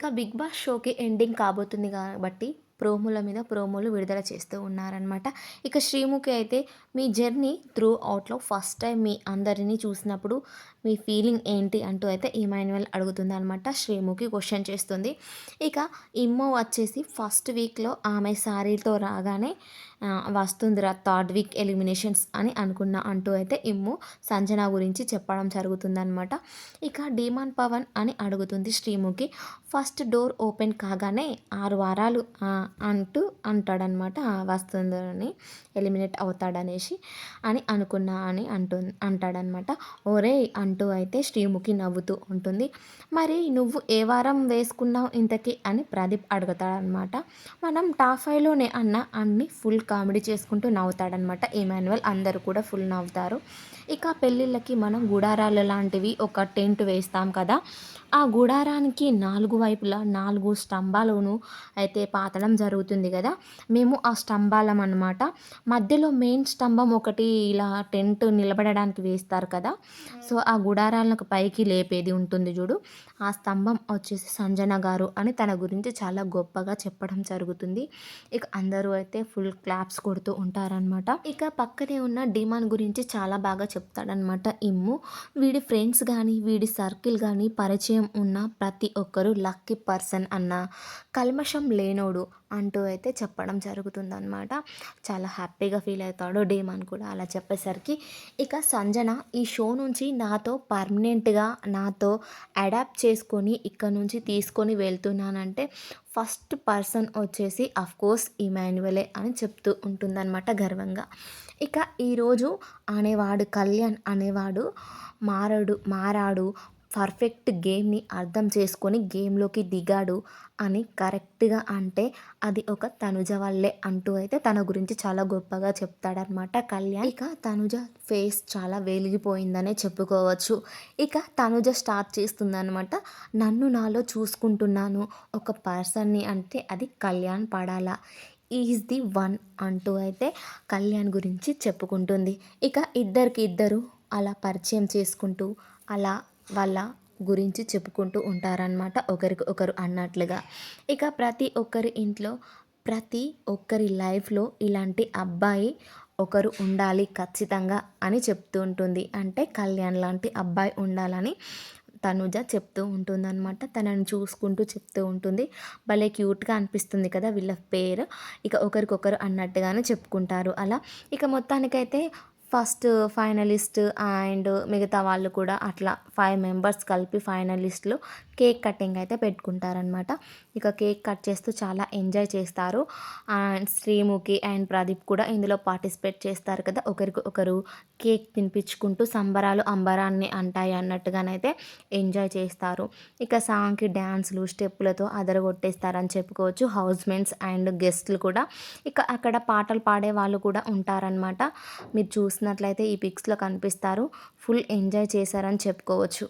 ఇక big boss షోకి ending కాబోతుంది కాబట్టి ప్రోమోల మీద ప్రోమోలు విడుదల చేస్తూ ఉన్నారనమాట ఇక శ్రీముఖి అయితే మీ జర్నీ త్రూ అవుట్లో ఫస్ట్ టైం మీ అందరినీ చూసినప్పుడు మీ ఫీలింగ్ ఏంటి అంటూ అయితే ఇమాన్యువల్ అడుగుతుంది అనమాట శ్రీముఖి క్వశ్చన్ చేస్తుంది. ఇక ఇమ్మో వచ్చేసి ఫస్ట్ వీక్లో ఆమె శారీతో రాగానే వస్తుందిరా థర్డ్ వీక్ ఎలిమినేషన్స్ అని అనుకున్నా అంటూ అయితే ఇమ్ము సంజన గురించి చెప్పడం జరుగుతుందనమాట ఇక డిమాన్ పవన్ అని అడుగుతుంది శ్రీముఖి. ఫస్ట్ డోర్ ఓపెన్ కాగానే ఆరు వారాలు అంటూ అంటాడనమాట వస్తుందని ఎలిమినేట్ అవుతాడనేసి అని అనుకున్నా అని అంటు అంటాడనమాట ఓరే అంటూ అయితే శ్రీముఖి నవ్వుతూ ఉంటుంది. మరి నువ్వు ఏ వారం వేసుకున్నావు ఇంతకీ అని ప్రదీప్ అడుగుతాడనమాట. మనం టాఫైలోనే అన్న అన్ని ఫుల్ కామెడీ చేసుకుంటూ నవ్వుతాడనమాట. ఇమాన్యువల్ అందరూ కూడా ఫుల్ నవ్వుతారు. ఇక పెళ్ళిళ్ళకి మనం గుడారాలు లాంటివి ఒక టెంట్ వేస్తాం కదా. ఆ గుడారానికి నాలుగు వైపులా నాలుగు స్తంభాలను అయితే పాతడం జరుగుతుంది కదా. మేము ఆ స్తంభాలం అనమాట మధ్యలో మెయిన్ స్తంభం ఒకటి ఇలా టెంట్ నిలబడడానికి వేస్తారు కదా. సో ఆ గుడారాలకు పైకి లేపేది ఉంటుంది చూడు. ఆ స్తంభం వచ్చేసి సంజన గారు అని తన గురించి చాలా గొప్పగా చెప్పడం జరుగుతుంది. ఇక అందరూ అయితే ఫుల్ క్లాప్స్ కొడుతూ ఉంటారనమాట ఇక పక్కనే ఉన్న డిమాన్ గురించి చాలా బాగా చెప్తాడనమాట ఇమ్ము. వీడి ఫ్రెండ్స్ కానీ వీడి సర్కిల్ కానీ పరిచయం ఉన్న ప్రతి ఒక్కరూ లక్కీ పర్సన్ అన్న కల్మషం లేనోడు అంటూ అయితే చెప్పడం జరుగుతుందనమాట చాలా హ్యాపీగా ఫీల్ అవుతాడు డేమాన్ కూడా అలా చెప్పేసరికి. ఇక సంజన ఈ షో నుంచి నాతో పర్మనెంట్గా నాతో అడాప్ట్ చేసుకొని ఇక్కడ నుంచి తీసుకొని వెళ్తున్నానంటే ఫస్ట్ పర్సన్ వచ్చేసి కోర్స్ ఇమాన్యువలే అని చెప్తూ ఉంటుందన్నమాట గర్వంగా. ఇక ఈరోజు అనేవాడు కళ్యాణ్ అనేవాడు మారడు మారాడు పర్ఫెక్ట్ గేమ్ని అర్థం చేసుకొని గేమ్లోకి దిగాడు అని కరెక్ట్గా అంటే అది ఒక తనుజ వల్లే అంటూ అయితే తన గురించి చాలా గొప్పగా చెప్తాడనమాట కళ్యాణ్. ఇక తనుజ ఫేస్ చాలా వెలిగిపోయిందనే చెప్పుకోవచ్చు. ఇక తనుజ స్టార్ట్ చేస్తుందనమాట నన్ను నాలో చూసుకుంటున్నాను ఒక పర్సన్ని అంటే అది కళ్యాణ్ పడాలా? ఈజ్ ది వన్ అంటూ అయితే కళ్యాణ్ గురించి చెప్పుకుంటుంది. ఇక ఇద్దరికి ఇద్దరు అలా పరిచయం చేసుకుంటూ అలా వాళ్ళ గురించి చెప్పుకుంటూ ఉంటారనమాట ఒకరికి ఒకరు అన్నట్లుగా. ఇక ప్రతి ఒక్కరి ఇంట్లో ప్రతి ఒక్కరి లైఫ్లో ఇలాంటి అబ్బాయి ఒకరు ఉండాలి ఖచ్చితంగా అని చెప్తూ ఉంటుంది. అంటే కళ్యాణ్ లాంటి అబ్బాయి ఉండాలని తనుజ చెప్తూ ఉంటుందన్నమాట. తనని చూసుకుంటూ చెప్తూ ఉంటుంది. భలే క్యూట్గా అనిపిస్తుంది కదా వీళ్ళ పేరు. ఇక ఒకరికొకరు అన్నట్టుగానే చెప్పుకుంటారు అలా. ఇక మొత్తానికైతే ఫస్ట్ ఫైనలిస్ట్ అండ్ మిగతా వాళ్ళు కూడా అట్లా ఫైవ్ మెంబర్స్ కలిపి ఫైనలిస్ట్లు కేక్ కటింగ్ అయితే పెట్టుకుంటారనమాట ఇక కేక్ కట్ చేస్తూ చాలా ఎంజాయ్ చేస్తారు. అండ్ శ్రీముఖి అండ్ ప్రదీప్ కూడా ఇందులో పార్టిసిపేట్ చేస్తారు కదా. ఒకరికి ఒకరు కేక్ తినిపించుకుంటూ సంబరాలు అంబరాన్ని అంటాయి అన్నట్టుగానైతే ఎంజాయ్ చేస్తారు. ఇక సాంగ్కి డ్యాన్స్లు స్టెప్పులతో అదరగొట్టేస్తారని చెప్పుకోవచ్చు. హౌస్మెంట్స్ అండ్ గెస్ట్లు కూడా. ఇక అక్కడ పాటలు పాడే వాళ్ళు కూడా ఉంటారనమాట మీరు చూసి చూసినట్లయితే ఈ పిక్స్లో కనిపిస్తారు. ఫుల్ ఎంజాయ్ చేశారని చెప్పుకోవచ్చు.